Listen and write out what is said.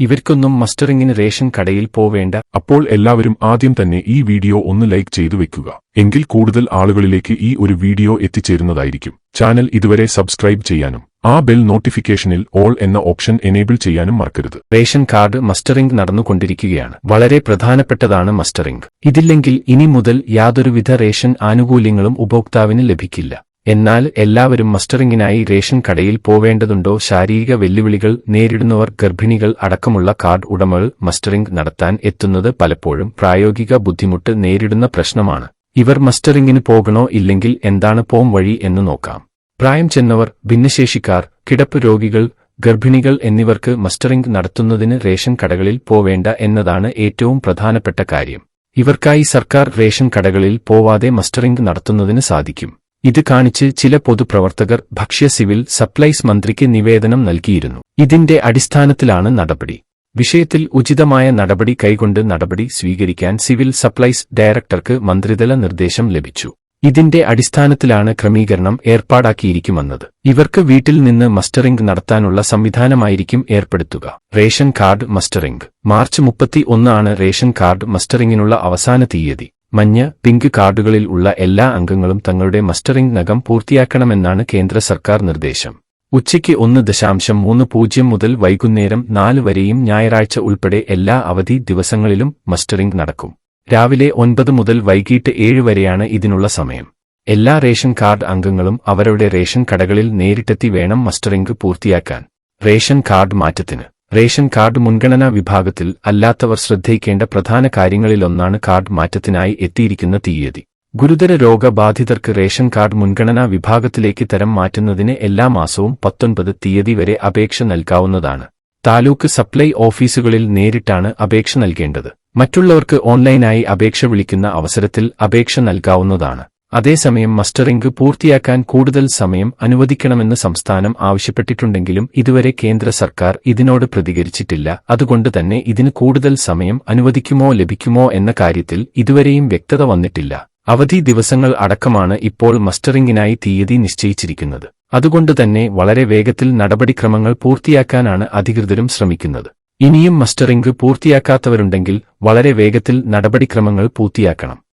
ഇവർക്കൊന്നും മസ്റ്ററിങ്ങിന് റേഷൻ കടയിൽ പോവേണ്ട. അപ്പോൾ എല്ലാവരും ആദ്യം തന്നെ ഈ വീഡിയോ ഒന്ന് ലൈക്ക് ചെയ്തു വെക്കുക. എങ്കിൽ കൂടുതൽ ആളുകളിലേക്ക് ഈ ഒരു വീഡിയോ എത്തിച്ചേരുന്നതായിരിക്കും. ചാനൽ ഇതുവരെ സബ്സ്ക്രൈബ് ചെയ്യാനും ആ ബെൽ നോട്ടിഫിക്കേഷനിൽ ഓൾ എന്ന ഓപ്ഷൻ എനേബിൾ ചെയ്യാനും മറക്കരുത്. റേഷൻ കാർഡ് മസ്റ്ററിംഗ് നടന്നുകൊണ്ടിരിക്കുകയാണ്. വളരെ പ്രധാനപ്പെട്ടതാണ് മസ്റ്ററിംഗ്. ഇതില്ലെങ്കിൽ ഇനി മുതൽ യാതൊരുവിധ റേഷൻ ആനുകൂല്യങ്ങളും ഉപഭോക്താവിന് ലഭിക്കില്ല. എന്നാൽ എല്ലാവരും മസ്റ്ററിംഗിനായി റേഷൻ കടയിൽ പോവേണ്ടതുണ്ടോ? ശാരീരിക വെല്ലുവിളികൾ നേരിടുന്നവർ ഗർഭിണികൾ അടക്കമുള്ള കാർഡ് ഉടമകൾ മസ്റ്ററിംഗ് നടത്താൻ എത്തുന്നത് പലപ്പോഴും പ്രായോഗിക ബുദ്ധിമുട്ട് നേരിടുന്ന പ്രശ്നമാണ്. ഇവർ മസ്റ്ററിംഗിന് പോകണോ ഇല്ലെങ്കിൽ എന്താണ് പോം വഴി എന്ന് നോക്കാം. പ്രായം ചെന്നവർ ഭിന്നശേഷിക്കാർ കിടപ്പ് രോഗികൾ ഗർഭിണികൾ എന്നിവർക്ക് മസ്റ്ററിംഗ് നടത്തുന്നതിന് റേഷൻ കടകളിൽ പോവേണ്ട എന്നതാണ് ഏറ്റവും പ്രധാനപ്പെട്ട കാര്യം. ഇവർക്കായി സർക്കാർ റേഷൻ കടകളിൽ പോവാതെ മസ്റ്ററിംഗ് നടത്തുന്നതിന് സാധിക്കും. ഇത് കാണിച്ച് ചില പൊതുപ്രവർത്തകർ ഭക്ഷ്യ സിവിൽ സപ്ലൈസ് മന്ത്രിക്ക് നിവേദനം നൽകിയിരുന്നു. ഇതിന്റെ അടിസ്ഥാനത്തിലാണ് നടപടി. വിഷയത്തിൽ ഉചിതമായ നടപടി കൈകൊണ്ട് നടപടി സ്വീകരിക്കാൻ സിവിൽ സപ്ലൈസ് ഡയറക്ടർക്ക് മന്ത്രിതല നിർദ്ദേശം ലഭിച്ചു. ഇതിന്റെ അടിസ്ഥാനത്തിലാണ് ക്രമീകരണം ഏർപ്പാടാക്കിയിരിക്കുമെന്നത്. ഇവർക്ക് വീട്ടിൽ നിന്ന് മസ്റ്ററിംഗ് നടത്താനുള്ള സംവിധാനമായിരിക്കും ഏർപ്പെടുത്തുക. Ration card mustering. മാർച്ച് മുപ്പത്തി ഒന്നാണ് റേഷൻ കാർഡ് മസ്റ്ററിംഗിനുള്ള അവസാന തീയതി. മഞ്ഞ പിങ്ക് കാർഡുകളിൽ ഉള്ള എല്ലാ അംഗങ്ങളും തങ്ങളുടെ മസ്റ്ററിംഗ് നഖം പൂർത്തിയാക്കണമെന്നാണ് കേന്ദ്ര സർക്കാർ നിർദ്ദേശം. ഉച്ചയ്ക്ക് ഒന്ന് ദശാംശം മൂന്ന് പൂജ്യം മുതൽ വൈകുന്നേരം നാല് വരെയും ഞായറാഴ്ച ഉൾപ്പെടെ എല്ലാ അവധി ദിവസങ്ങളിലും മസ്റ്ററിംഗ് നടക്കും. രാവിലെ ഒൻപത് മുതൽ വൈകിട്ട് ഏഴ് വരെയാണ് ഇതിനുള്ള സമയം. എല്ലാ റേഷൻ കാർഡ് അംഗങ്ങളും അവരുടെ റേഷൻ കടകളിൽ നേരിട്ടെത്തി വേണം മസ്റ്ററിംഗ് പൂർത്തിയാക്കാൻ. റേഷൻ കാർഡ് മാറ്റത്തിന്. റേഷൻ കാർഡ് മുൻഗണനാ വിഭാഗത്തിൽ അല്ലാത്തവർ ശ്രദ്ധിക്കേണ്ട പ്രധാന കാര്യങ്ങളിലൊന്നാണ് കാർഡ് മാറ്റത്തിനായി എത്തിയിരിക്കുന്ന തീയതി. ഗുരുതര രോഗബാധിതർക്ക് റേഷൻ കാർഡ് മുൻഗണനാ വിഭാഗത്തിലേക്ക് തരം മാറ്റുന്നതിന് എല്ലാ മാസവും പത്തൊൻപത് തീയതി വരെ അപേക്ഷ നൽകാവുന്നതാണ്. താലൂക്ക് സപ്ലൈ ഓഫീസുകളിൽ നേരിട്ടാണ് അപേക്ഷ നൽകേണ്ടത്. മറ്റുള്ളവർക്ക് ഓൺലൈനായി അപേക്ഷ വിളിക്കുന്ന അവസരത്തിൽ അപേക്ഷ നൽകാവുന്നതാണ്. അതേസമയം മസ്റ്ററിംഗ് പൂർത്തിയാക്കാൻ കൂടുതൽ സമയം അനുവദിക്കണമെന്ന് സംസ്ഥാനം ആവശ്യപ്പെട്ടിട്ടുണ്ടെങ്കിലും ഇതുവരെ കേന്ദ്ര സർക്കാർ ഇതിനോട് പ്രതികരിച്ചിട്ടില്ല. അതുകൊണ്ട് തന്നെ ഇതിന് കൂടുതൽ സമയം അനുവദിക്കുമോ ലഭിക്കുമോ എന്ന കാര്യത്തിൽ ഇതുവരെയും വ്യക്തത വന്നിട്ടില്ല. അവധി ദിവസങ്ങൾ അടക്കമാണ് ഇപ്പോൾ മസ്റ്ററിംഗിനായി തീയതി നിശ്ചയിച്ചിരിക്കുന്നത്. അതുകൊണ്ട് തന്നെ വളരെ വേഗത്തിൽ നടപടിക്രമങ്ങൾ പൂർത്തിയാക്കാനാണ് അധികൃതരും ശ്രമിക്കുന്നത്. ഇനിയും മസ്റ്ററിംഗ് പൂർത്തിയാക്കാത്തവരുണ്ടെങ്കിൽ വളരെ വേഗത്തിൽ നടപടിക്രമങ്ങൾ പൂർത്തിയാക്കണം.